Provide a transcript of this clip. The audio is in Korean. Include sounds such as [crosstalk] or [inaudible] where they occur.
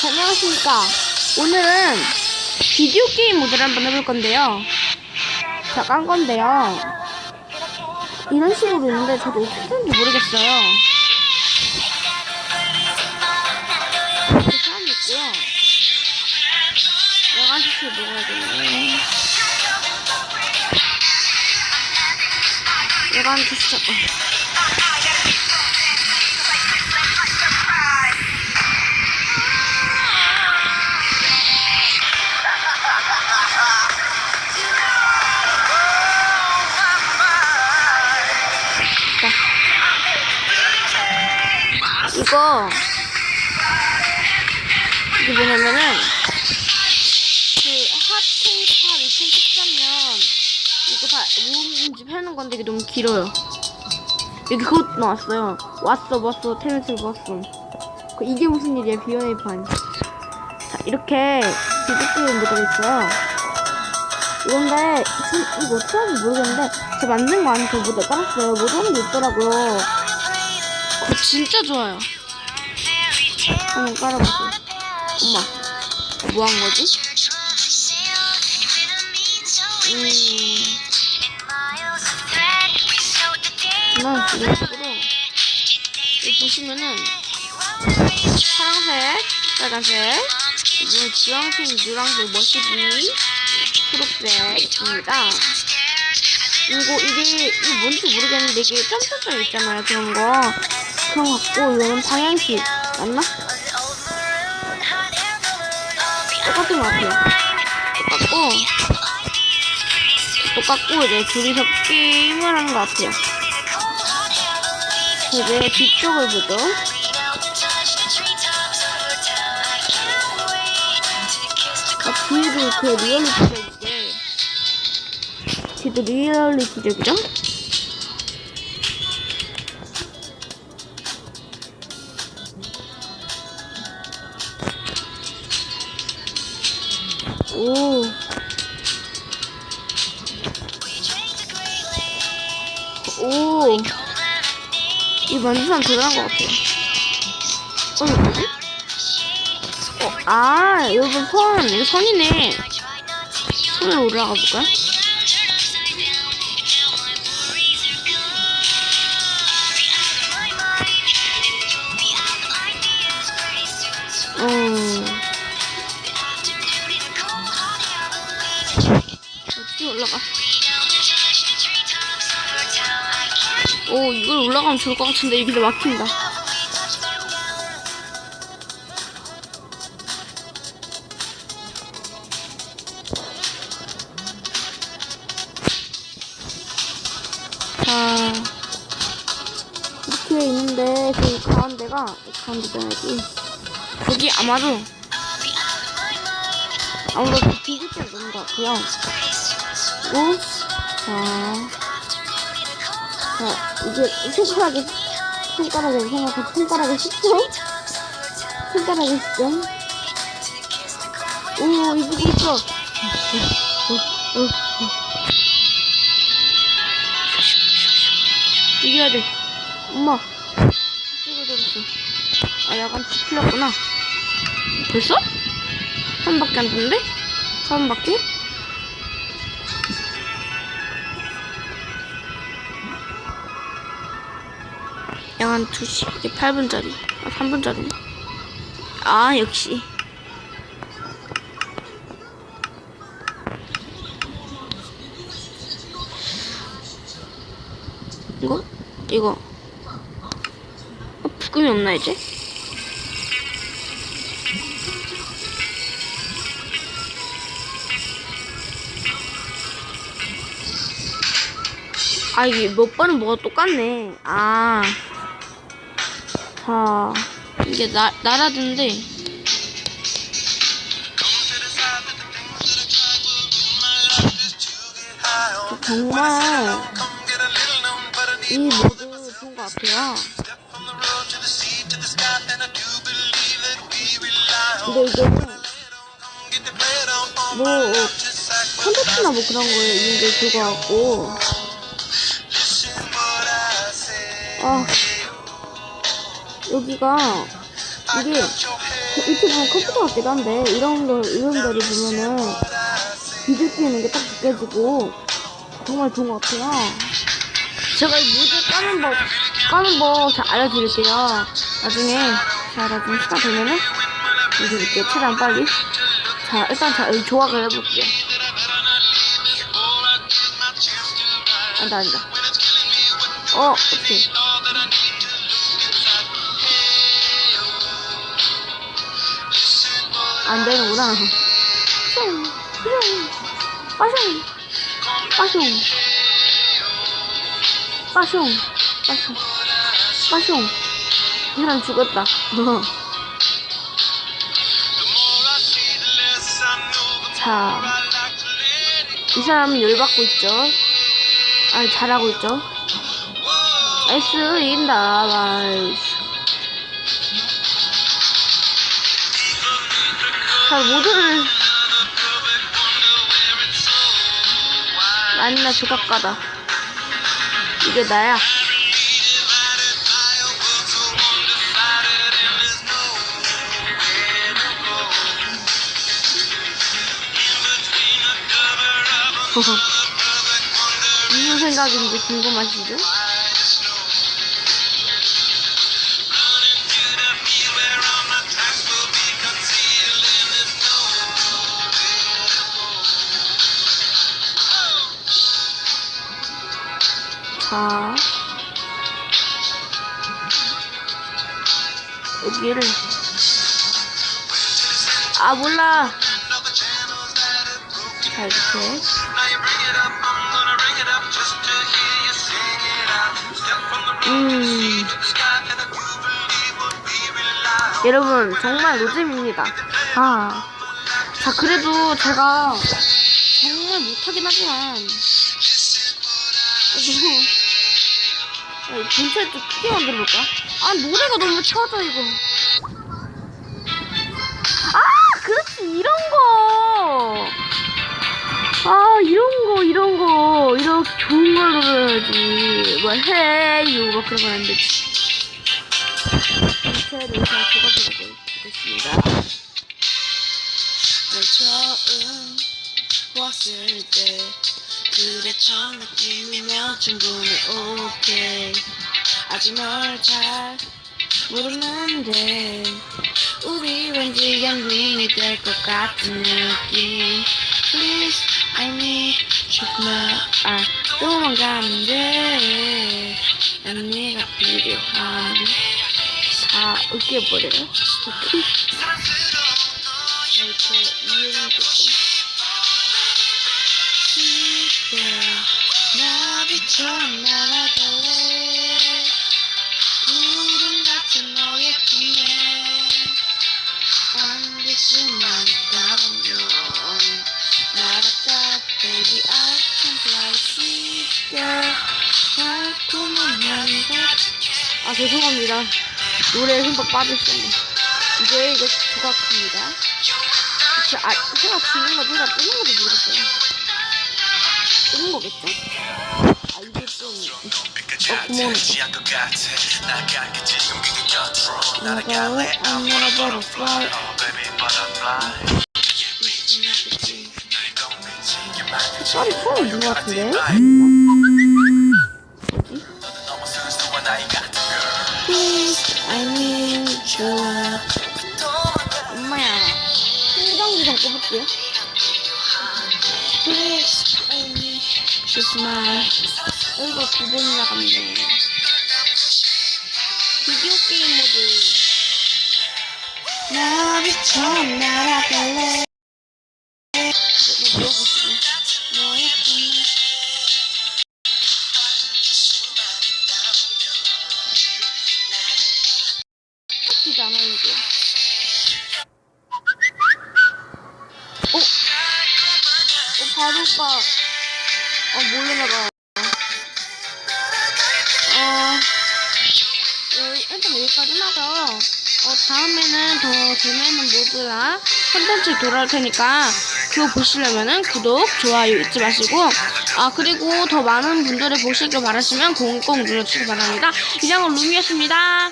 안녕하십니까. 오늘은 비디오 게임 모드를 한번 해볼 건데요. 자, 깐 건데요. 이런 식으로 있는데 저도 어떻게 하는지 모르겠어요. 이렇게 사람이 있고요. 여간 스킬 먹어야겠네. 여간 스킬 잡고. 이거 이게 뭐냐면은 그 핫케이팝 2013년 이거 다 모음집 해놓은 건데 이게 너무 길어요. 여기 그것 나왔어요. 왔어 왔어 테니스 왔어. 그 이게 무슨 일이야 비연의 판. 자 이렇게 비디오게임 모드가 있어요. 이건데 지금 이거 어떻게 하는지 모르겠는데 제가 만든 거 아니고 모드 깔았어요. 모드 하는 게 있더라고요. 그거 진짜 좋아요. 한번 깔아보세요. 엄마, 뭐 한 거지? 음, 난 이런 식으로 여기 보시면은 파란색, 빨간색, 이번에 주황색, 노란색, 머시기, 초록색입니다. 이거 이게 이게 뭔지 모르겠는데 이게 점프점 있잖아요 그런 거 그런 거 같고 이거는 방향키 맞나? 똑같은 것 같아요 똑같고 똑같고 이제 둘이서 게임을 하는 것 같아요 이제 뒤쪽을 보죠 아, 뒤도 그 리얼리티적이게 뒤도 리얼리티적이죠? 오. 오. 이 사람 대단한 것 같아요. 어, 이거 뭐지? 어, 아, 여러분 선, 이거 선이네. 선에 올라가 볼까요? 올라가? 오, 이걸 올라가면 좋을 것 같은데 여기도 막힌다. 자, 이렇게 있는데 그 가운데가 가운데잖아 여기. 여기 아마도 아무래도 비슷해 보는 것 같고요. 그리고 자, 자 이게 손가락에 손가락에 생각해. 손가락에 10점 손가락에 10점 오 이거 어, 어, 어. 이겨야 돼. 엄마. 찍어줬어. 아 약간 풀렸구나. 벌써? 한 바퀴 안 됐는데? 한 바퀴? 양한 2시 이게 8분짜리 아 3분짜리. 아 역시. 이거? 이거. 어, 부금이 없나 이제? 아 이게 몇 번은 뭐가 똑같네. 아 자, 이게 나, 나라던데. 정말 이 모드 좋은 것 같아요. 근데 이게 뭐 컨텐츠나 뭐 그런 거에 있는데 불구하고 아 여기가 이게 유튜브 보면 컴퓨터 같기도 한데 이런 거 이런들이 보면은 비둘기는 게 딱 느껴지고 정말 좋은 것 같아요. 제가 이 무드 까는 법 까는 법 잘 알려드릴게요. 나중에 자 나중에 시간 되면은 알려드릴게요. 최대한 빨리. 자 일단 자 여기 조각을 해볼게요. 안다 안다. 어 오케이. 안 되는구나. 슝, 슝, 빠슝, 빠슝, 빠슝, 빠슝, 빠슝. 이 사람 죽었다. [laughs] 자, 이 사람은 열받고 있죠. 아니, 잘하고 있죠. 나이스, 이긴다. 나이스. 자, 모두를 아니나 조각가다. 이게 나야. [laughs] 무슨 생각인지 궁금하시죠? 자, 여기를. 아 몰라. 자 이렇게. 음. 여러분 정말 노잼입니다. 아, 자 그래도 제가 정말 못하긴 하지만. 그래도 [laughs] 아, 전체 좀 크게 만들어볼까? 아 노래가 너무 쳐져 이거. 아 그렇지 이런 거. 아 이런 거 이런 거 이렇게 좋은 걸로 해야지. 뭐 해요 뭐 그런 건안 되지. 전체를 다 적어보고 있겠습니다. 널 처음 보았을 때 그래 첫 느낌이면 충분히 오케이 아직 널 잘 모르는데 우리 왠지 연인이 될 것 같은 느낌 Please I need 정말 아 도망가는데 난 네가 필요한데 다 으깨버려요. 이렇게 이해는 조금. 처럼 날아갈래 구름 같은 너의 품에 안길 수만 있다면 날아가 baby I can fly girl 달콤한 향기 아 죄송합니다. 노래에 흠뻑 빠졌어요. 이제 이거 조각합니다. 혹시 아 제가 지는 거 제가 뜨는 것도 모르겠어요. 뜨는 거겠죠? 아 이게 좀 어, 구멍. 내가 왜안 물어보러 fly? 색깔이 처음 있는 것 같은데? 뭐지? Please, I need you. 엄마야. 신경기 좀 꼽을게요. Please Smile 이거 두 번이나 갔네. 비디오 게임 모드. 나비처럼 날아갈래 여기까지 하고요. 어, 다음에는 더 재미있는 모드랑 컨텐츠 돌아올 테니까 그거 보시려면은 구독, 좋아요 잊지 마시고 아 그리고 더 많은 분들이 보시길 바라시면 공꼭 눌러주시기 바랍니다. 이상은 룸이었습니다.